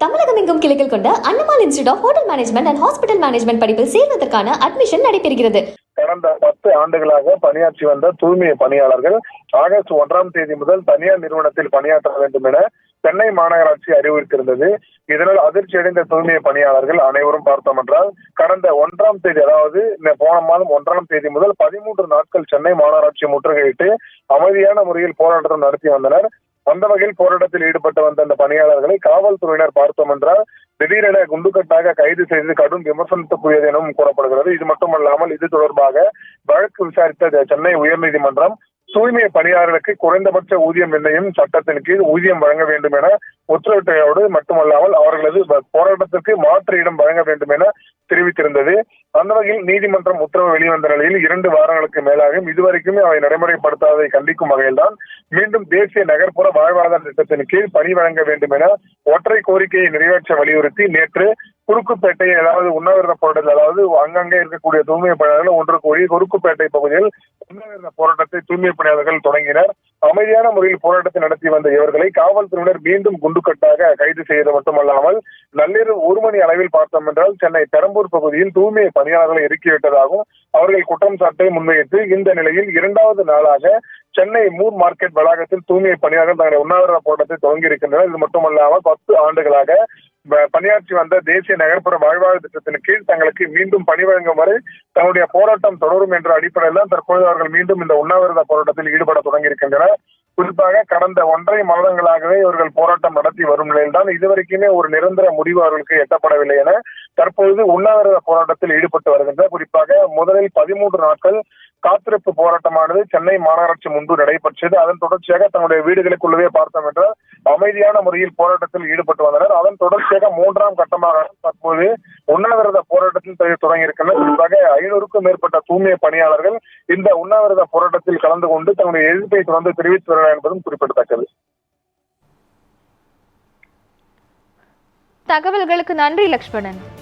தமிழகம் எங்கும் கிளைகள் கொண்ட Annamal institute of hotel management and hospital management படிப்பில் சேர்வதற்கான அட்மிஷன் நடைபெறுகிறது. கடந்த பத்து ஆண்டுகளாக பணியாற்றி வந்த தூய்மை பணியாளர்கள் ஆகஸ்ட் ஒன்றாம் தேதி முதல் தனியார் நிறுவனத்தில் பணியாற்ற வேண்டும் என சென்னை மாநகராட்சி அறிவித்திருந்தது இதனால் அதிர்ச்சி அடைந்த தூய்மை பணியாளர்கள் அனைவரும் பார்த்தோம் என்றால் கடந்த ஒன்றாம் தேதி அதாவது இந்த போன மாதம் ஒன்றாம் தேதி முதல் பதிமூன்று நாட்கள் சென்னை மாநகராட்சி முற்றுகையிட்டு அமைதியான முறையில் போராட்டம் நடத்தி வந்தனர். அந்த வகையில் போராட்டத்தில் ஈடுபட்டு வந்த அந்த பணியாளர்களை காவல்துறையினர் பார்த்தோம் என்றால் திடீரென குண்டுக்கட்டாக கைது செய்து கடும் விமர்சனத்துக்குரியது எனவும் கூறப்படுகிறது. இது மட்டுமல்லாமல் இது தொடர்பாக வழக்கு விசாரித்த சென்னை உயர்நீதிமன்றம் தூய்மை பணியாளர்களுக்கு குறைந்தபட்ச ஊதியம் நிர்ணயம் சட்டத்தின் கீழ் ஊதியம் வழங்க வேண்டும் என உத்தரவிட்டதோடு மட்டுமல்லாமல் அவர்களது போராட்டத்திற்கு மாற்று இடம் வழங்க வேண்டும் என தெரிவித்திருந்தது. அந்த வகையில் நீதிமன்றம் உத்தரவு வெளிவந்த நிலையில் இரண்டு வாரங்களுக்கு மேலாகும். இதுவரைக்குமே அவை நடைமுறைப்படுத்தாததை கண்டிக்கும் வகையில்தான் மீண்டும் தேசிய நகர்ப்புற வாழ்வாதார திட்டத்தின் கீழ் பணி வழங்க வேண்டும் என ஒற்றை கோரிக்கையை நிறைவேற்ற வலியுறுத்தி நேற்று குறுக்குப்பேட்டை அதாவது உண்ணாவிரத போராட்டத்தில் அதாவது அங்கங்கே இருக்கக்கூடிய தூய்மை பணியாளர்கள் ஒன்று கூடி குறுக்குப்பேட்டை பகுதியில் உண்ணாவிரத போராட்டத்தை தூய்மை பணியாளர்கள் தொடங்கினர். அமைதியான முறையில் போராட்டத்தை நடத்தி வந்த இவர்களை காவல்துறையினர் மீண்டும் குண்டுக்கட்டாக கைது செய்தது மட்டுமல்லாமல் நள்ளிரவு ஒரு மணி அளவில் பார்த்தோம் என்றால் சென்னை பெரம்பூர் பகுதியில் தூய்மை பணியாளர்களை இறக்கிவிட்டதாகவும் அவர்கள் குற்றம் சாட்டை முன்வைத்து இந்த நிலையில் இரண்டாவது நாளாக சென்னை மூர் மார்க்கெட் வளாகத்தில் தூய்மை பணியாளர்கள் தங்களுடைய உண்ணாவிரத போராட்டத்தை துவங்கி இருக்கின்றனர் இது மட்டுமல்லாமல் பத்து ஆண்டுகளாக பணியாற்றி வந்த தேசிய நகர்ப்புற வாழ்வாதார திட்டத்தின் கீழ் தங்களுக்கு மீண்டும் பணி வழங்கும் வரை தன்னுடைய போராட்டம் தொடரும் என்ற அடிப்படையில் தான் தற்போது அவர்கள் மீண்டும் இந்த உண்ணாவிரத போராட்டத்தில் ஈடுபட தொடங்கியிருக்கின்றனர். குறிப்பாக கடந்த ஒன்றரை மாதங்களாகவே இவர்கள் போராட்டம் நடத்தி வரும் நிலையில்தான் இதுவரைக்குமே ஒரு நிரந்தர முடிவு அவர்களுக்கு எட்டப்படவில்லை என தற்பொழுது உண்ணாவிரத போராட்டத்தில் ஈடுபட்டு வருகின்ற குறிப்பாக முதலில் பதிமூன்று நாட்கள் காத்திருப்பு போராட்டமானது சென்னை மாநகராட்சி முன்பு நடைபெற்றது. அதன் தொடர்ச்சியாக தங்களுடைய வீடுகளுக்குள்ளவே பார்த்தோம் என்றால் அமைதியான முறையில் போராட்டத்தில் ஈடுபட்டு வந்தனர். அதன் தொடர்ச்சியாக மூன்றாம் கட்டமாக தற்போது உண்ணாவிரத போராட்டத்தில் தொ- தொடங்கியிருக்கின்றனர். குறிப்பாக ஐநூறுக்கும் மேற்பட்ட தூய்மை பணியாளர்கள் இந்த உண்ணாவிரத போராட்டத்தில் கலந்து கொண்டு தங்களுடைய எதிர்ப்பை தொடர்ந்து தெரிவித்து வருகிறார் என்பதும் குறிப்பிடத்தக்கது. தகவல்களுக்கு நன்றி லக்ஷ்மணன்.